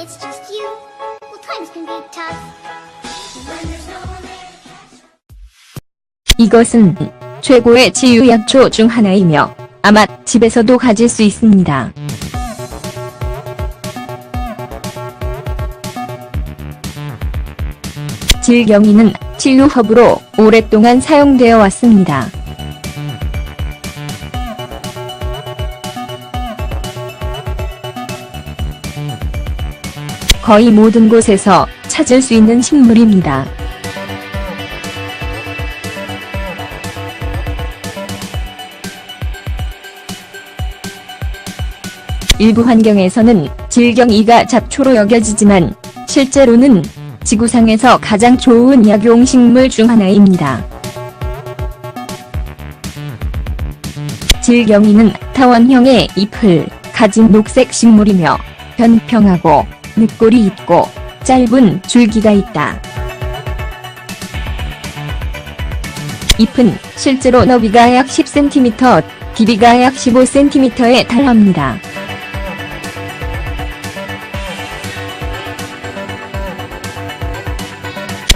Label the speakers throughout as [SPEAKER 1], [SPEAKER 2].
[SPEAKER 1] it's just you, well, times can be tough.
[SPEAKER 2] 이것은 최고의 치유약초 중 하나이며 아마 집에서도 가질 수 있습니다. 질경이는 치유허브로 오랫동안 사용되어 왔습니다. 거의 모든 곳에서 찾을 수 있는 식물입니다. 일부 환경에서는 질경이가 잡초로 여겨지지만 실제로는 지구상에서 가장 좋은 약용식물 중 하나입니다. 질경이는 타원형의 잎을 가진 녹색 식물이며 변평하고 늑골이 있고 짧은 줄기가 있다. 잎은 실제로 너비가 약 10cm, 길이가 약 15cm에 달합니다.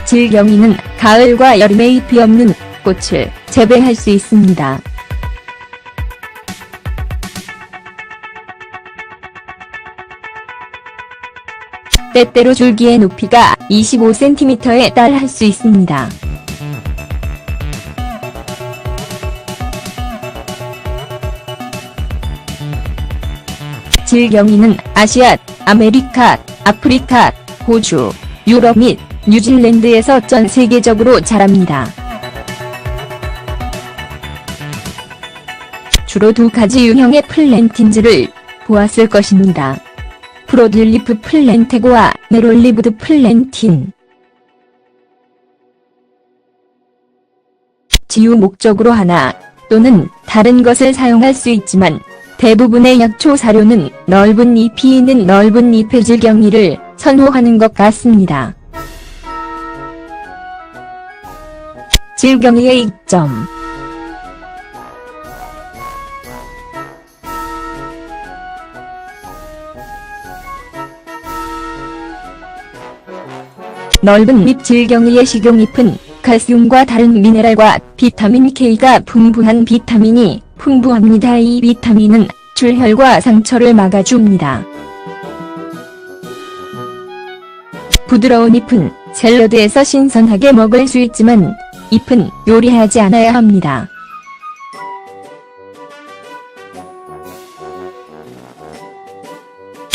[SPEAKER 2] 질경이는 가을과 여름에 잎이 없는 꽃을 재배할 수 있습니다. 때때로 줄기의 높이가 25cm에 달할 수 있습니다. 질경이는 아시아, 아메리카, 아프리카, 호주, 유럽 및 뉴질랜드에서 전 세계적으로 자랍니다. 주로 두 가지 유형의 플랜틴즈를 보았을 것입니다. 프로딜리프 플랜테고와 메롤리브드 플랜틴. 치유 목적으로 하나 또는 다른 것을 사용할 수 있지만 대부분의 약초 사료는 넓은 잎이 있는 넓은 잎의 질경이를 선호하는 것 같습니다. 질경이의 이점 넓은 잎 질경이의 식용잎은 칼슘과 다른 미네랄과 비타민 K가 풍부한 비타민이 풍부합니다. 이 비타민은 출혈과 상처를 막아줍니다. 부드러운 잎은 샐러드에서 신선하게 먹을 수 있지만 잎은 요리하지 않아야 합니다.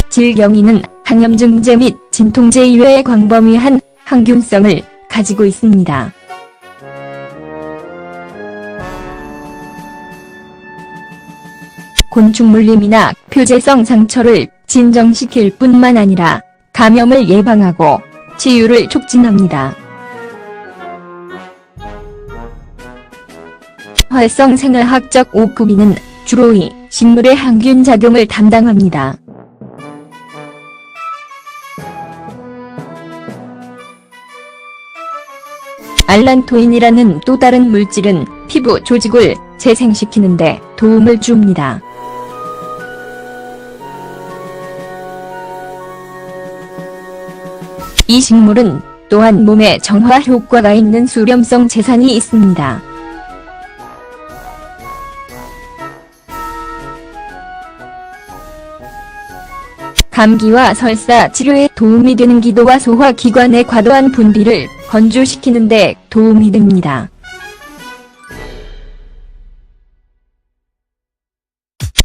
[SPEAKER 2] 질경이는 항염증제 및 진통제 이외의 광범위한 항균성을 가지고 있습니다. 곤충물림이나 표재성 상처를 진정시킬 뿐만 아니라 감염을 예방하고 치유를 촉진합니다. 활성 생활학적 오크비는 주로 이 식물의 항균 작용을 담당합니다. 알란토인이라는 또 다른 물질은 피부 조직을 재생시키는데 도움을 줍니다. 이 식물은 또한 몸에 정화 효과가 있는 수렴성 재산이 있습니다. 감기와 설사 치료에 도움이 되는 기도와 소화기관의 과도한 분비를 건조시키는데 도움이 됩니다.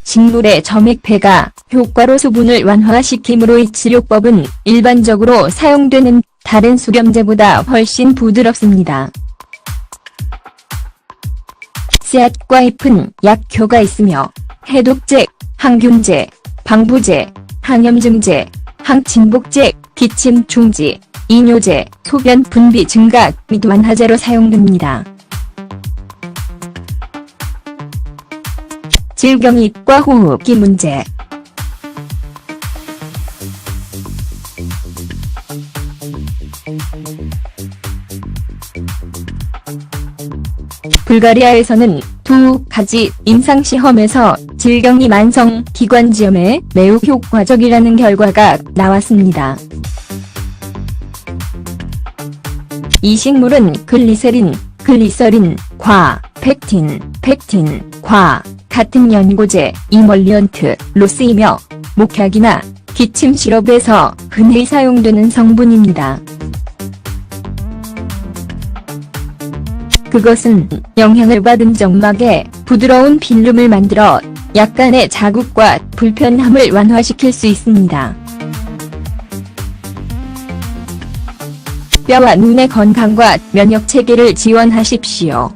[SPEAKER 2] 식물의 점액폐가 효과로 수분을 완화시키므로 이 치료법은 일반적으로 사용되는 다른 수렴제보다 훨씬 부드럽습니다. 씨앗과 잎은 약효가 있으며 해독제, 항균제, 방부제, 항염증제, 항진복제, 기침 중지, 이뇨제, 소변 분비 증가 및 완화제로 사용됩니다. 질경이과 호흡기 문제 불가리아에서는 두 가지 임상시험에서 질경이 만성 기관지염에 매우 효과적이라는 결과가 나왔습니다. 이 식물은 글리세린, 글리서린, 과, 펙틴, 펙틴, 과 같은 연고제, 이멀리언트, 로스이며 목약이나 기침 시럽에서 흔히 사용되는 성분입니다. 그것은 영향을 받은 점막에 부드러운 필름을 만들어 약간의 자극과 불편함을 완화시킬 수 있습니다. 뼈와 눈의 건강과 면역 체계를 지원하십시오.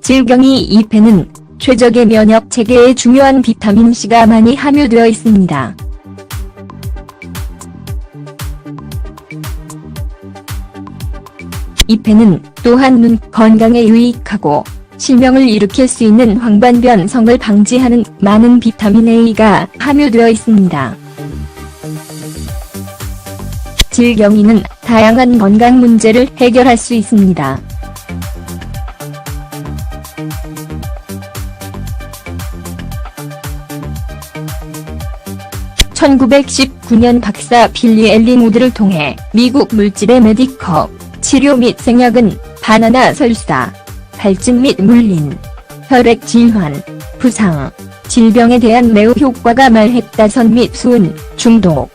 [SPEAKER 2] 질경이 잎에는 최적의 면역 체계에 중요한 비타민 C가 많이 함유되어 있습니다. 잎에는 또한 눈 건강에 유익하고 실명을 일으킬 수 있는 황반 변성을 방지하는 많은 비타민 A가 함유되어 있습니다. 질경이는 다양한 건강 문제를 해결할 수 있습니다. (1919년) 박사 빌리 엘린 우드를 통해 미국 물질의 메디커 치료 및 생약은 바나나 설사, 발진 및 물린, 혈액 질환, 부상, 질병에 대한 매우 효과가 말했다선 및 수은, 중독.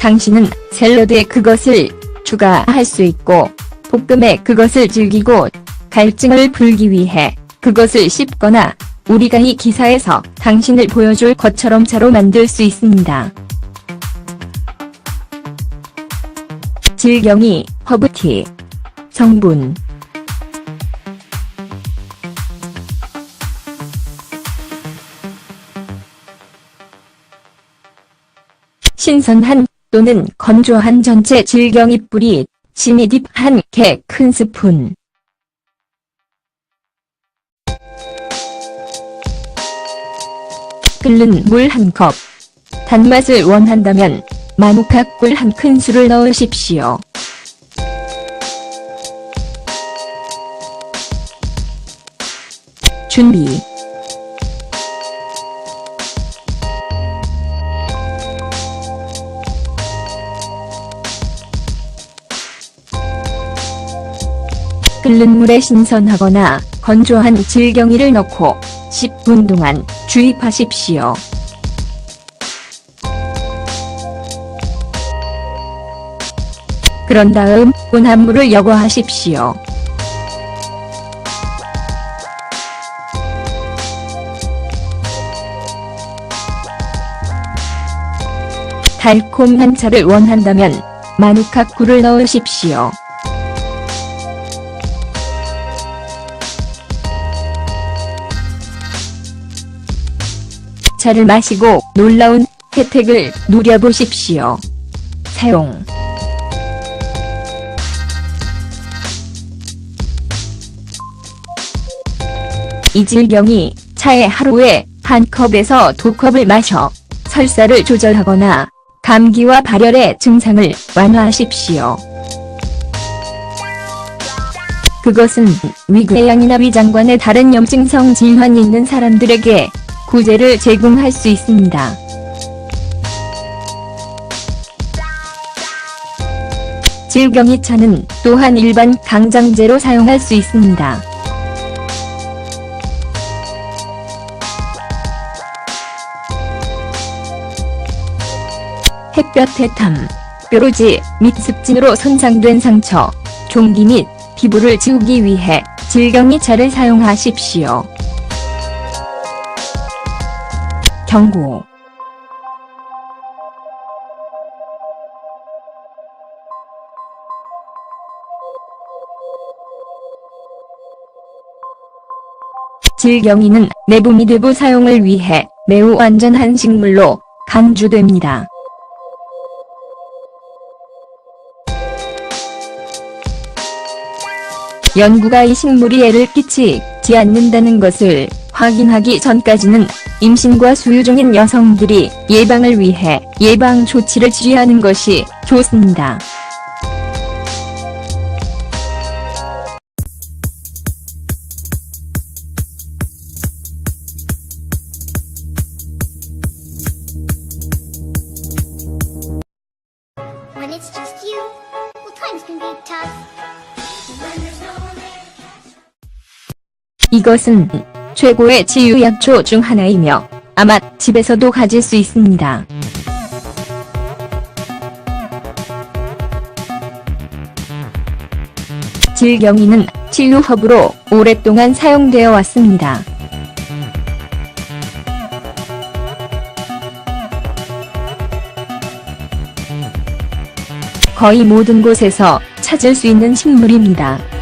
[SPEAKER 2] 당신은 샐러드에 그것을 추가할 수 있고, 볶음에 그것을 즐기고, 갈증을 풀기 위해 그것을 씹거나, 우리가 이 기사에서 당신을 보여줄 것처럼 차로 만들 수 있습니다. 질경이 허브티 성분. 신선한 또는 건조한 전체 질경이 뿌리 진이딥 한 개 큰 스푼. 끓는 물 한 컵. 단맛을 원한다면 마누카 꿀 한 큰술을 넣으십시오. 준비 끓는 물에 신선하거나 건조한 질경이를 넣고 10분 동안 주입하십시오. 그런 다음 혼합물을 여과하십시오. 달콤한 차를 원한다면 마누카 꿀을 넣으십시오. 차를 마시고 놀라운 혜택을 누려보십시오. 사용 이질경이 차에 하루에 한 컵에서 두 컵을 마셔 설사를 조절하거나 감기와 발열의 증상을 완화하십시오. 그것은 위궤양이나 위장관의 다른 염증성 질환이 있는 사람들에게 구제를 제공할 수 있습니다. 질경이 차는 또한 일반 강장제로 사용할 수 있습니다. 햇볕의 탐, 뾰루지 및 습진으로 손상된 상처, 종기 및 피부를 지우기 위해 질경이 차를 사용하십시오. 경고 질경이는 내부 및 외부 사용을 위해 매우 안전한 식물로 강조됩니다. 연구가 이 식물이 해를 끼치지 않는다는 것을 확인하기 전까지는 임신과 수유 중인 여성들이 예방을 위해 예방 조치를 취하는 것이 좋습니다. 이것은 최고의 치유약초 중 하나이며 아마 집에서도 가질 수 있습니다. 질경이는 치유허브로 오랫동안 사용되어 왔습니다. 거의 모든 곳에서 찾을 수 있는 식물입니다.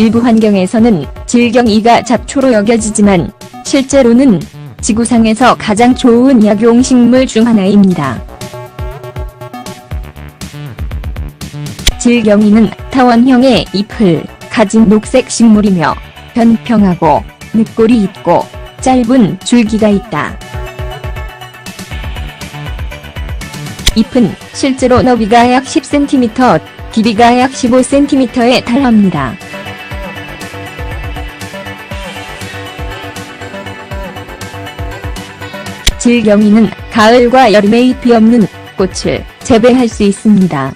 [SPEAKER 2] 일부 환경에서는 질경이가 잡초로 여겨지지만 실제로는 지구상에서 가장 좋은 약용 식물 중 하나입니다. 질경이는 타원형의 잎을 가진 녹색 식물이며 변평하고 늑골이 있고 짧은 줄기가 있다. 잎은 실제로 너비가 약 10cm, 길이가 약 15cm에 달합니다. 질경이는 가을과 여름에 잎이 없는 꽃을 재배할 수 있습니다.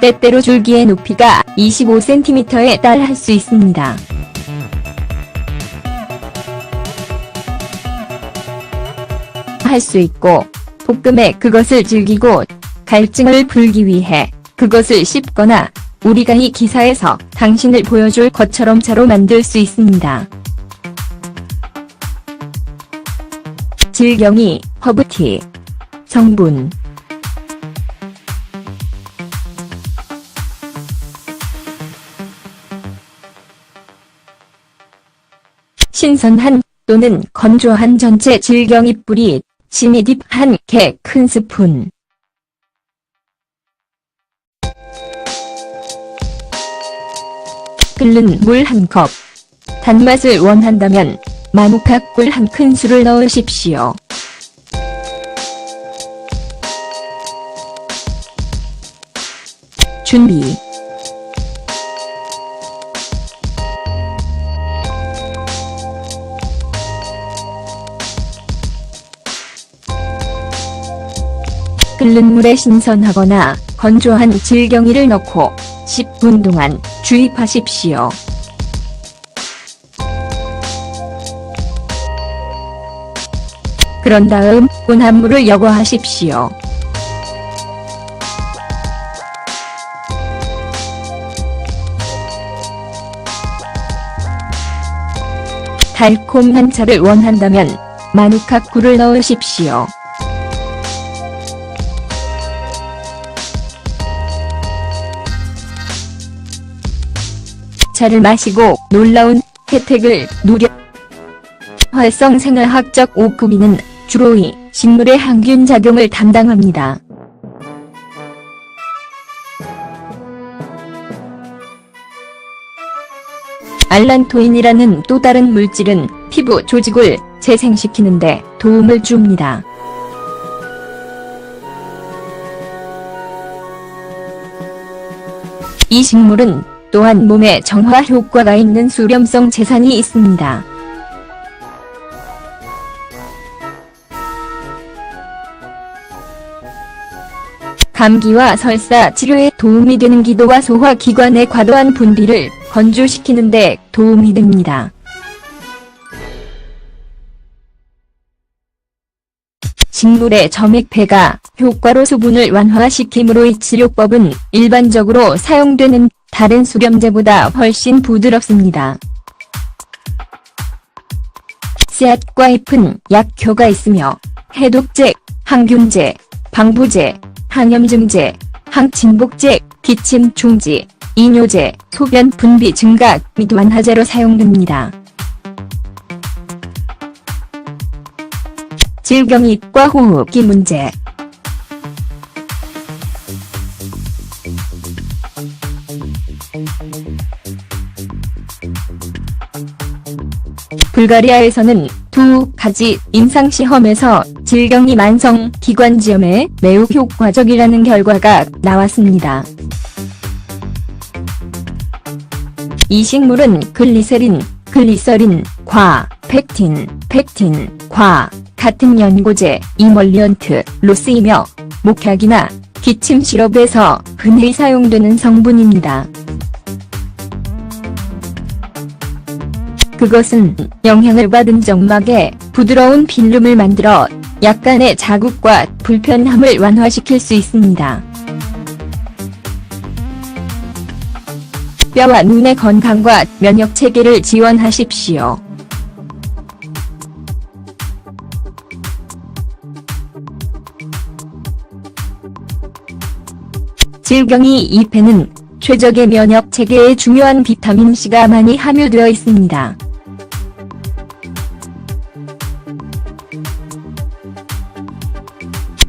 [SPEAKER 2] 때때로 줄기의 높이가 25cm에 달할 수 있습니다. 할 수 있고 볶음에 그것을 즐기고 갈증을 풀기 위해 그것을 씹거나 우리가 이 기사에서 당신을 보여줄 것처럼 차로 만들 수 있습니다. 질경이 허브티 성분 신선한 또는 건조한 전체 질경이 뿌리 시미딥 한 개 큰 스푼 끓는 물 한 컵. 단맛을 원한다면 마누카 꿀 한 큰술을 넣으십시오. 준비 끓는 물에 신선하거나 건조한 질경이를 넣고 10분 동안 주입하십시오. 그런 다음 혼합물을 여과하십시오. 달콤한 차를 원한다면 마누카 꿀을 넣으십시오. 차를 마시고 놀라운 혜택을 누려 활성 생활학적 오크비는 주로 이 식물의 항균 작용을 담당합니다. 알란토인이라는 또 다른 물질은 피부 조직을 재생시키는 데 도움을 줍니다. 이 식물은 또한 몸에 정화 효과가 있는 수렴성 재산이 있습니다. 감기와 설사 치료에 도움이 되는 기도와 소화 기관의 과도한 분비를 건조시키는 데 도움이 됩니다. 식물의 점액폐가 효과로 수분을 완화시키므로 이 치료법은 일반적으로 사용되는 다른 수렴제보다 훨씬 부드럽습니다. 씨앗과 잎은 약효가 있으며 해독제, 항균제, 방부제, 항염증제, 항진복제, 기침 중지, 이뇨제, 소변 분비 증가 및 완화제로 사용됩니다. 질경이과 호흡기 문제. 불가리아에서는 두 가지 임상시험에서 질경이 만성 기관지염에 매우 효과적이라는 결과가 나왔습니다. 이 식물은 글리세린, 글리서린, 과, 펙틴, 펙틴, 과 같은 연고제, 이멀리언트, 로스이며 목약이나 기침 시럽에서 흔히 사용되는 성분입니다. 그것은 영향을 받은 점막에 부드러운 필름을 만들어 약간의 자극과 불편함을 완화시킬 수 있습니다. 뼈와 눈의 건강과 면역 체계를 지원하십시오. 질경이 2패는 최적의 면역 체계에 중요한 비타민 C가 많이 함유되어 있습니다.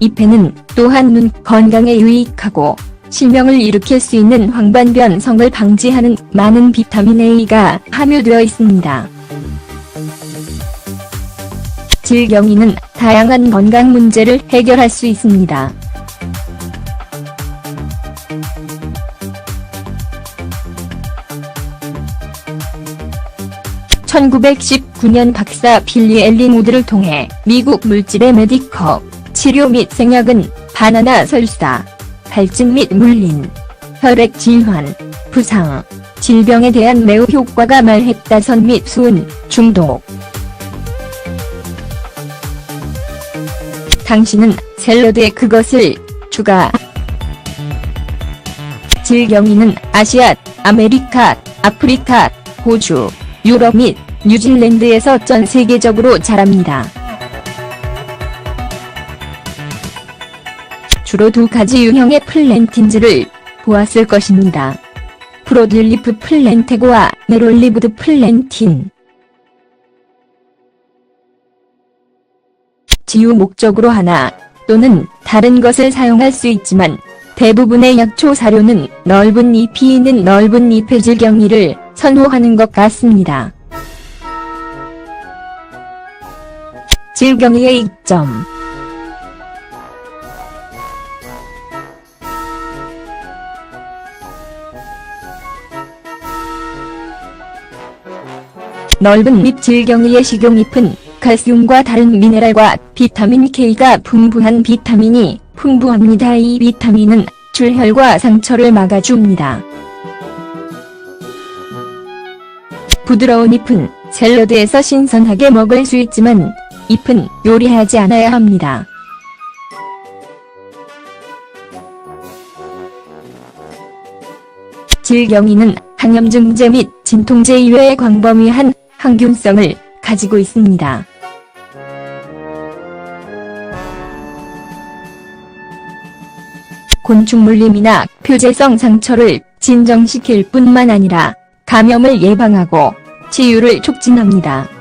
[SPEAKER 2] 잎에는 또한 눈 건강에 유익하고 실명을 일으킬 수 있는 황반변성을 방지하는 많은 비타민 A가 함유되어 있습니다. 질경이는 다양한 건강 문제를 해결할 수 있습니다. (1919년) 박사 빌리 엘링우드를 통해 미국 물질의 메디커 치료 및 생약은 바나나 설사, 발진 및 물린, 혈액 질환, 부상, 질병에 대한 매우 효과가 말했다선 및 수은, 중독. 당신은 샐러드에 그것을 추가. 질경이는 아시아, 아메리카, 아프리카, 호주, 유럽 및 뉴질랜드에서 전 세계적으로 자랍니다. 주로 두 가지 유형의 플랜틴즈를 보았을 것입니다. 프로딜리프 플랜테고와 네롤리브드 플랜틴. 지우 목적으로 하나 또는 다른 것을 사용할 수 있지만 대부분의 약초 사료는 넓은 잎이 있는 넓은 잎의 질경이를 선호하는 것 같습니다. 질경이의 이점 넓은 잎 질경이의 식용잎은 칼슘과 다른 미네랄과 비타민 K가 풍부한 비타민이 풍부합니다. 이 비타민은 출혈과 상처를 막아줍니다. 부드러운 잎은 샐러드에서 신선하게 먹을 수 있지만 잎은 요리하지 않아야 합니다. 질경이는 항염증제 및 진통제 이외의 광범위한 항균성을 가지고 있습니다. 곤충물림이나 표재성 상처를 진정시킬 뿐만 아니라 감염을 예방하고 치유를 촉진합니다.